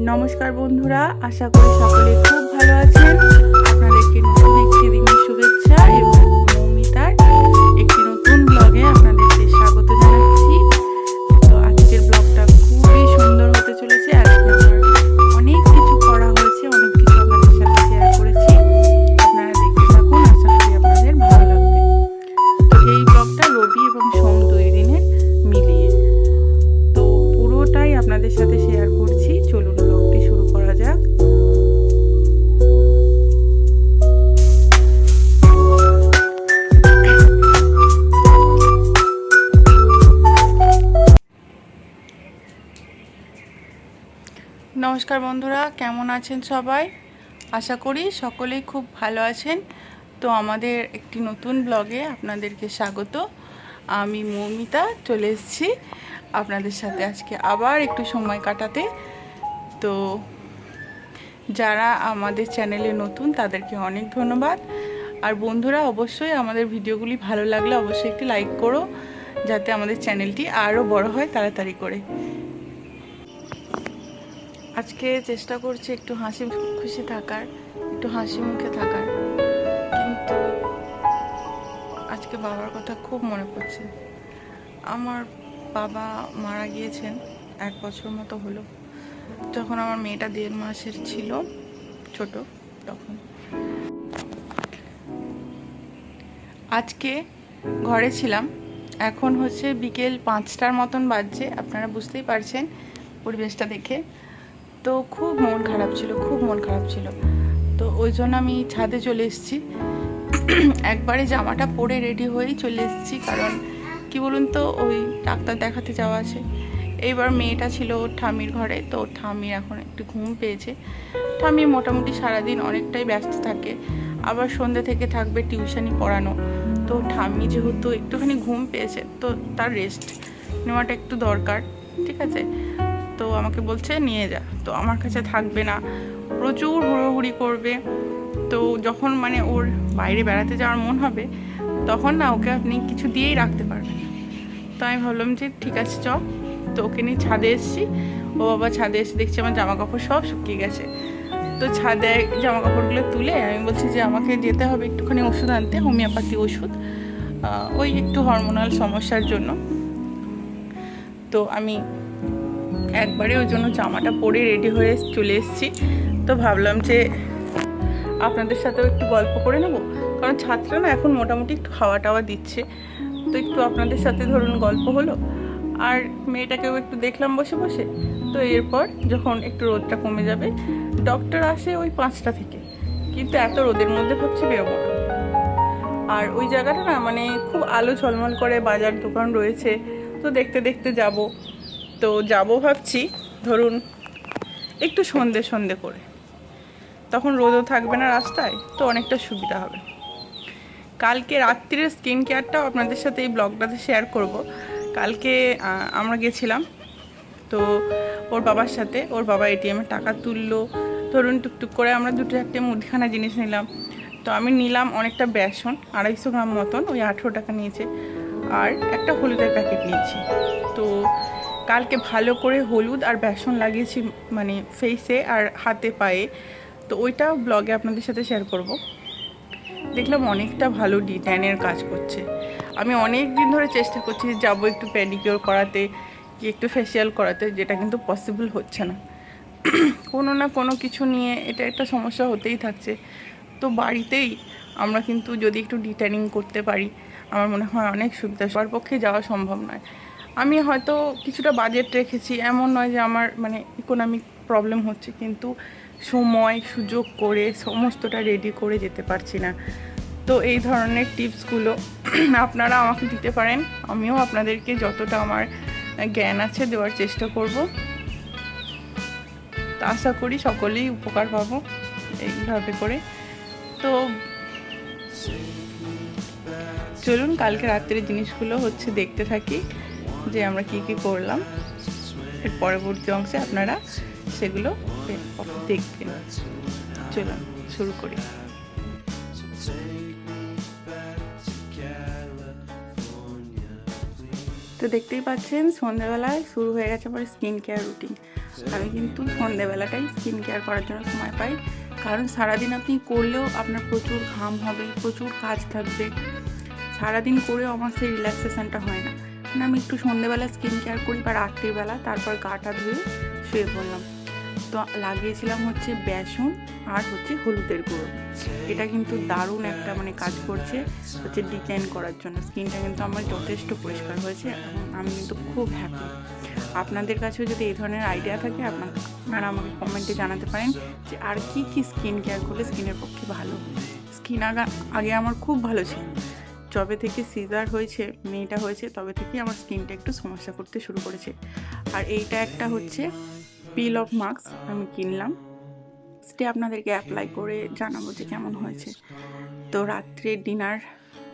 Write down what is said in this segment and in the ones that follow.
নমস্কার বন্ধুরা আশা করি সকলে খুব ভালো আছেন। আপনাদেরকে নতুন একটি দিনের শুভেচ্ছা এবং নমস্কার বন্ধুরা, কেমন আছেন সবাই? আশা করি সকলেই খুব ভালো আছেন। তো আমাদের একটি নতুন ব্লগে আপনাদেরকে স্বাগত। আমি মৌমিতা, চলে এসেছি আপনাদের সাথে আজকে আবার একটু সময় কাটাতে। তো যারা আমাদের চ্যানেলে নতুন, তাদেরকে অনেক ধন্যবাদ। আর বন্ধুরা, অবশ্যই আমাদের ভিডিওগুলি ভালো লাগলে অবশ্যই একটি লাইক করো, যাতে আমাদের চ্যানেলটি আরও বড় হয় তাড়াতাড়ি করে। আজকে চেষ্টা করছি একটু হাসি খুশি থাকার, একটু হাসি মুখে থাকার। কিন্তু আজকে বাবার কথা খুব মনে পড়ছে। আমার বাবা মারা গিয়েছেন এক বছর মতো হলো। যখন আমার মেয়েটা দেড় মাসের ছিল, ছোট তখন। আজকে ঘরে ছিলাম। এখন হচ্ছে বিকেল পাঁচটার মতন বাজছে। আপনারা বুঝতেই পারছেন পরিবেশটা দেখে। তো খুব মন খারাপ ছিল, খুব মন খারাপ ছিল। তো ওই জন্য আমি ছাদে চলে এসেছি। একবারে জামাটা পরে রেডি হয়েই চলে এসেছি, কারণ কি বলুন তো, ওই ডাক্তার দেখাতে যাওয়া আছে। এইবার মেয়েটা ছিল ঠামির ঘরে, তো ঠামির এখন একটু ঘুম পেয়েছে। ঠামি মোটামুটি সারাদিন অনেকটাই ব্যস্ত থাকে, আবার সন্ধ্যে থেকে থাকবে টিউশনি পড়ানো। তো ঠামি যেহেতু একটুখানি ঘুম পেয়েছে, তো তার রেস্ট নেওয়াটা একটু দরকার, ঠিক আছে? তো আমাকে বলছে, নিয়ে যা। তো আমার কাছে থাকবে না। প্রচুর হুড়োহুড়ি করবে। তো যখন মানে ওর বাইরে বেড়াতে যাওয়ার মন হবে, তখন না ওকে আপনি কিছু দিয়েই রাখতে পারবেন তো আমি ভাবলাম যে, ঠিক আছে চ তো ওকে নিয়ে ছাদে এসেছি। ও বাবা ছাদে এসে দেখছি আমার জামা কাপড় সব শুকিয়ে গেছে। তো ছাদে জামা কাপড়গুলো তুলে আমি বলছি যে, আমাকে যেতে হবে একটুখানি ওষুধ আনতে, হোমিওপ্যাথি ওষুধ। ওই একটু হরমোনাল সমস্যার জন্য। তো আমি একবারে ওই জন্য জামাটা পরে রেডি হয়ে চলে এসেছি। তো ভাবলাম যে আপনাদের সাথেও একটু গল্প করে নেব। কারণ ছাত্রা না এখন মোটামুটি একটু হাওয়া টাওয়া দিচ্ছে। তো একটু আপনাদের সাথে ধরুন গল্প হলো। আর মেয়েটাকেও একটু দেখলাম বসে বসে। তো এরপর যখন একটু রোদটা কমে যাবে ডক্টর আসে ওই পাঁচটা থেকে। কিন্তু এত রোদের মধ্যে ভাবছি বেরোবো আর ওই জায়গাটা না মানে খুব আলো ঝলমল করে, বাজার দোকান রয়েছে। তো দেখতে দেখতে যাব। তো যাব ভাবছি, ধরুন একটু সন্ধে সন্ধে করে। তখন রোদও থাকবে না রাস্তায়, তো অনেকটা সুবিধা হবে। কালকে রাত্রির স্কিন কেয়ারটাও আপনাদের সাথে এই ব্লগটাতে শেয়ার করব। কালকে আমরা গেছিলাম, তো ওর বাবার সাথে, ওর বাবা এটিএমে টাকা তুললো। ধরুন টুকটুক করে আমরা দুটো একটা মুদিখানা জিনিস নিলাম। তো আমি নিলাম অনেকটা বেসন, আড়াইশো গ্রাম মতন, ওই আঠেরো টাকা নিয়েছে। আর একটা হলুদের প্যাকেট নিয়েছি। তো কালকে ভালো করে হলুদ আর বেসন লাগিয়েছি মানে ফেসে আর হাতে পায়ে। তো ওইটা ব্লগে আপনাদের সাথে শেয়ার করব। দেখলাম অনেকটা ভালো ডিটাইনের কাজ করছে। আমি অনেক দিন ধরে চেষ্টা করছি যাব একটু প্যাডিকিওর করাতে, কি একটু ফেসিয়াল করাতে, যেটা কিন্তু পসিবল হচ্ছে না। কোনো না কোনো কিছু নিয়ে এটা একটা সমস্যা হতেই থাকছে। তো বাড়িতেই আমরা কিন্তু যদি একটু ডিটাইনিং করতে পারি, আমার মনে হয় অনেক সুবিধা। সবার পক্ষে যাওয়া সম্ভব নয়। আমি হয়তো কিছুটা বাজেট রেখেছি, এমন নয় যে আমার মানে ইকোনমিক প্রবলেম হচ্ছে, কিন্তু সময়, সুযোগ করে সমস্তটা রেডি করে যেতে পারছি না। তো এই ধরনের টিপসগুলো আপনারা আমাকে দিতে পারেন, আমিও আপনাদেরকে যতটা আমার জ্ঞান আছে দেওয়ার চেষ্টা করব। তো আশা করি সকলেই উপকার পাবো, এইভাবে করে। তো চলুন, কালকে রাত্রের জিনিসগুলো হচ্ছে দেখতে থাকি। যে আমরা কি কি করলাম, এর পরবর্তী অংশে আপনারা সেগুলো দেখবেন। চলুন, শুরু করি। তো দেখতেই পাচ্ছেন সন্ধ্যাবেলায় শুরু হয়ে গেছে আমার স্কিন কেয়ার রুটিন আমি কিন্তু সন্ধেবেলাটাই স্কিন কেয়ার করার জন্য সময় পাই। কারণ সারাদিন আপনি করলেও আপনার প্রচুর ঘাম হবে, প্রচুর কাজ থাকবে। সারাদিন করেও আমার সেই রিল্যাক্সেশনটা হয় না। মানে আমি একটু সন্ধেবেলা স্কিন কেয়ার করি বা রাত্রিবেলা তারপর গাটা ধুয়ে শুয়ে পড়লাম। তো লাগিয়েছিলাম হচ্ছে বেসন আর হচ্ছে হলুদের গুঁড়ো। এটা কিন্তু দারুণ একটা মানে কাজ করছে হচ্ছে ডিজাইন করার জন্য। স্কিনটা কিন্তু আমার যথেষ্ট পরিষ্কার হয়েছে এবং আমি কিন্তু খুব হ্যাপি আপনাদের কাছেও যদি এই ধরনের আইডিয়া থাকে, আপনার আপনারা আমাকে কমেন্টে জানাতে পারেন যে আর কি কি স্কিন কেয়ার করলে স্কিনের পক্ষে ভালো। স্কিন আগা, আগে আমার খুব ভালো ছিল। যবে থেকে সিজার হয়েছে, মেয়েটা হয়েছে, তবে থেকেই আমার স্কিনটা একটু সমস্যা করতে শুরু করেছে। আর এইটা একটা হচ্ছে পিল অফ মাস্ক আমি কিনলাম। সেটা আপনাদেরকে অ্যাপ্লাই করে জানাব যে কেমন হয়েছে। তো রাত্রে ডিনার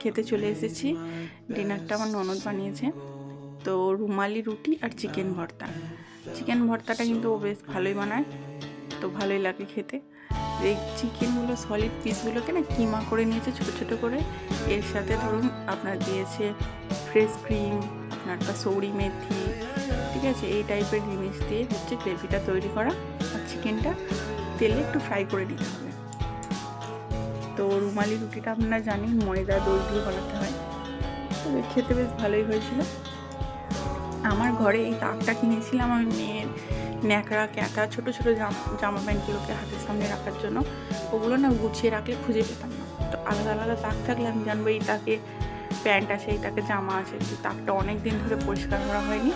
খেতে চলে এসেছি। ডিনারটা আমার ননদ বানিয়েছে। তো রুমালি রুটি আর চিকেন ভর্তা। চিকেন ভর্তাটা কিন্তু ও বেশ ভালোই বানায়। তো ভালোই লাগে খেতে। এই চিকেনগুলো সলিড পিসগুলোকে না কিমা করে নিয়েছে ছোটো ছোটো করে। এর সাথে ধরুন আপনার দিয়েছে ফ্রেশ ক্রিম আপনার কসৌরি মেথি, ঠিক আছে? এই টাইপের জিনিস দিয়ে হচ্ছে গ্রেভিটা তৈরি করা আর চিকেনটা তেলে একটু ফ্রাই করে নিতে হবে। তো রুমালি রুটিটা আপনারা জানেন, ময়দা, দই দিয়ে বানাতে হয়। তবে খেতে বেশ ভালোই হয়েছিল। আমার ঘরে এই তাকটা কিনেছিলাম আমি মেয়ের। ন্যাকড়া ক্যাঁটা ছোটো ছোটো জামা প্যান্টগুলোকে হাতের সামনে রাখার জন্য ওগুলো না গুছিয়ে রাখলে খুঁজে পেতাম না। তো আলাদা আলাদা তাক থাকলে আমি জানব এই তাকে প্যান্ট আছে, এই তাকে জামা আছে তাকটা অনেক দিন ধরে পরিষ্কার করা হয়নি।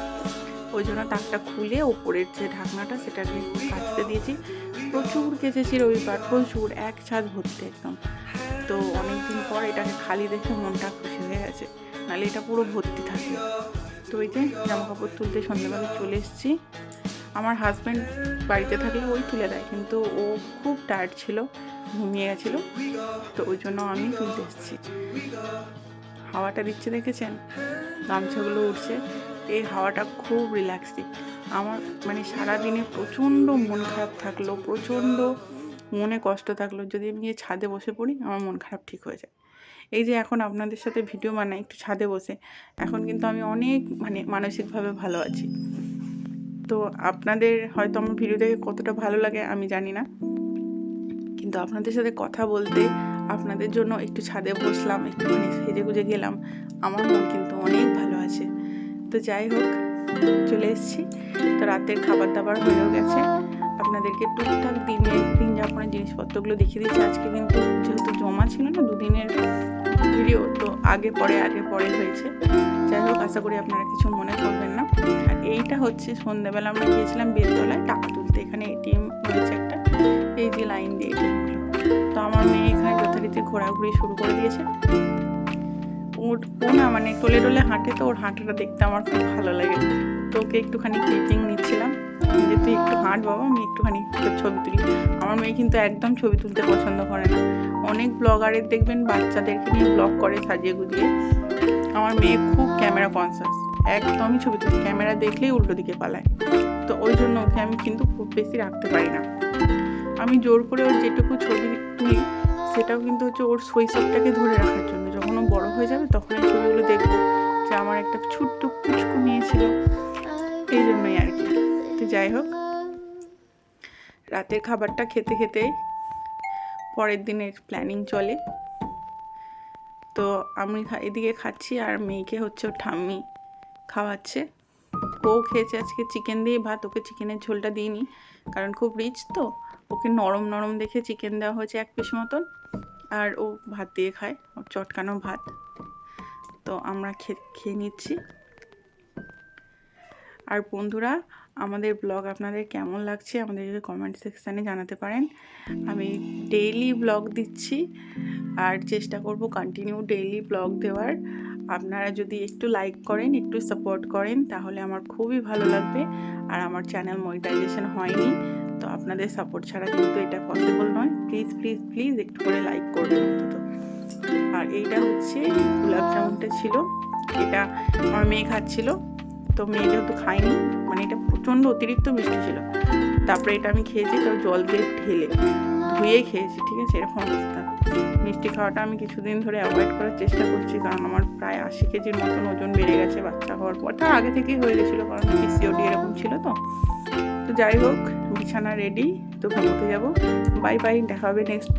ওই জন্য তাকটা খুলে ওপরের যে ঢাকনাটা সেটাকে কাচতে দিয়েছি। প্রচুর কেচেছি রবিবার, প্রচুর, এক ছাদ ভর্তি একদম। তো অনেক দিন পর এটাকে খালি দেখে মনটা খুশি হয়ে গেছে। নাহলে এটা পুরো ভর্তি থাকে। তো ওই যে জামা কাপড় তুলতে সন্ধ্যেবেলা চলে এসেছি। আমার হাজব্যান্ড বাড়িতে থাকলে ওই তুলে দেয়, কিন্তু ও খুব টায়ার্ড ছিল, ঘুমিয়ে গেছিল, তো ওই জন্য আমি তুলতে এসেছি। হাওয়াটা দিচ্ছে দেখেছেন? গামছাগুলো উঠছে এই হাওয়াটা খুব রিল্যাক্সিং আমার মানে সারাদিনে প্রচণ্ড মন খারাপ থাকল, প্রচণ্ড মনে কষ্ট থাকল। যদি আমি গিয়ে ছাদে বসে পড়ি, আমার মন খারাপ ঠিক হয়ে যায়। এই যে এখন আপনাদের সাথে ভিডিও বানাই, একটু ছাদে বসে, এখন কিন্তু আমি অনেক মানে মানসিকভাবে ভালো আছি। তো আপনাদের হয়তো আমার ভিডিও দেখে কতটা ভালো লাগে আমি জানি না। কিন্তু আপনাদের সাথে কথা বলতে, আপনাদের জন্য একটু ছাদে বসলাম, একটুখানি সেজে গুজে গেলাম আমার মন কিন্তু অনেক ভালো আছে। তো যাই হোক, চলে এসেছি। তো রাতের খাবার দাবার হয়েও গেছে। আপনাদেরকে টুকটাক দিনের দিন যাপনের জিনিসপত্রগুলো দেখিয়ে দিচ্ছি। আজকে কিন্তু যেহেতু জমা ছিল না, দুদিনের ভিডিও তো আগে পরে আগে পরে হয়েছে। যাই হোক, আশা করি আপনারা কিছু মনে করবেন আর এইটা হচ্ছে সন্ধ্যাবেলা আমরা গিয়েছিলাম বেলতলায় টাকা তুলতে। এখানে এটিএম রয়েছে একটা। এই যে লাইন দিয়ে তো আমার মেয়ে এখানে যথারীতি ঘোরাঘুরি শুরু করে দিয়েছে। ওর, ও না মানে টোলে টোলে হাঁটে তো ওর হাঁটাটা দেখতে আমার খুব ভালো লাগে। তো ওকে একটুখানি ক্লিপিং নিচ্ছিলাম। যে তুই একটু হাঁট বাবা, আমি একটুখানি ছবি তুলি। আমার মেয়ে কিন্তু একদম ছবি তুলতে পছন্দ করে না। অনেক ব্লগারের দেখবেন বাচ্চাদেরকে নিয়ে ব্লগ করে সাজিয়ে গুজিয়ে। আমার মেয়ে খুব ক্যামেরা কনসাস একদমই ছবি তুলি, ক্যামেরা দেখলেই উল্টো দিকে পালায়। তো ওই জন্য ওকে আমি কিন্তু খুব বেশি রাখতে পারি না। আমি জোর করে ওর যেটুকু ছবি তুলি, সেটাও কিন্তু হচ্ছে ওর শৈশবটাকে ধরে রাখার জন্য। যখন ও বড় হয়ে যাবে তখন এই ছবিগুলো দেখব যে আমার একটা ছোট্ট কুচকু নিয়েছিল এই জন্যই আর কি। তো যাই হোক, রাতের খাবারটা খেতে খেতে পরের দিনের প্ল্যানিং চলে। তো আমি এদিকে খাচ্ছি আর মেয়েকে হচ্ছে ওর ঠাম্মি খাওয়াচ্ছে। ও খেয়েছে আজকে চিকেন দিয়ে ভাত, ওকে চিকেনের ঝোলটা দিইনি, কারণ খুব রিচ তো। ওকে নরম নরম দেখে চিকেন দেওয়া হয়েছে এক পিস মতন, আর ও ভাত দিয়ে খায় ওর চটকানো ভাত। তো আমরা খেয়ে নিচ্ছি। আর বন্ধুরা, আমাদের ব্লগ আপনাদের কেমন লাগছে আমাদের কমেন্ট সেকশানে জানাতে পারেন। আমি ডেইলি ব্লগ দিচ্ছি, আর চেষ্টা করব কন্টিনিউ ডেইলি ব্লগ দেওয়ার। আপনারা যদি একটু লাইক করেন, একটু সাপোর্ট করেন, তাহলে আমার খুবই ভালো লাগবে। আর আমার চ্যানেল মনিটাইজেশন হয়নি, তো আপনাদের সাপোর্ট ছাড়া কিন্তু এটা পসিবল নয়। প্লিজ প্লিজ প্লিজ একটু করে লাইক করবেন অন্তত। আর এইটা হচ্ছে গোলাপ জামুনটা ছিল। এটা আমার মেয়ে খাচ্ছিল, তো মেয়ে যেহেতু খায়নি মানে এটা প্রচণ্ড অতিরিক্ত মিষ্টি ছিল। তারপরে এটা আমি খেয়েছি, তো জল দিয়ে ঢেলে। ধুয়ে খেয়েছি, ঠিক আছে? এরকম অবস্থা। মিষ্টি খাওয়াটা আমি কিছুদিন ধরে অ্যাভয়েড করার চেষ্টা করছি, কারণ আমার প্রায় আশি কেজির মতন ওজন বেড়ে গেছে বাচ্চা হওয়ার পর। তার আগে থেকেই হয়ে গেছিল, কারণ পিসিওডি এরকম ছিল তো। তো যাই হোক, বিছানা রেডি তো ঘুমোতে যাব। বাই বাই দেখা হবে নেক্সট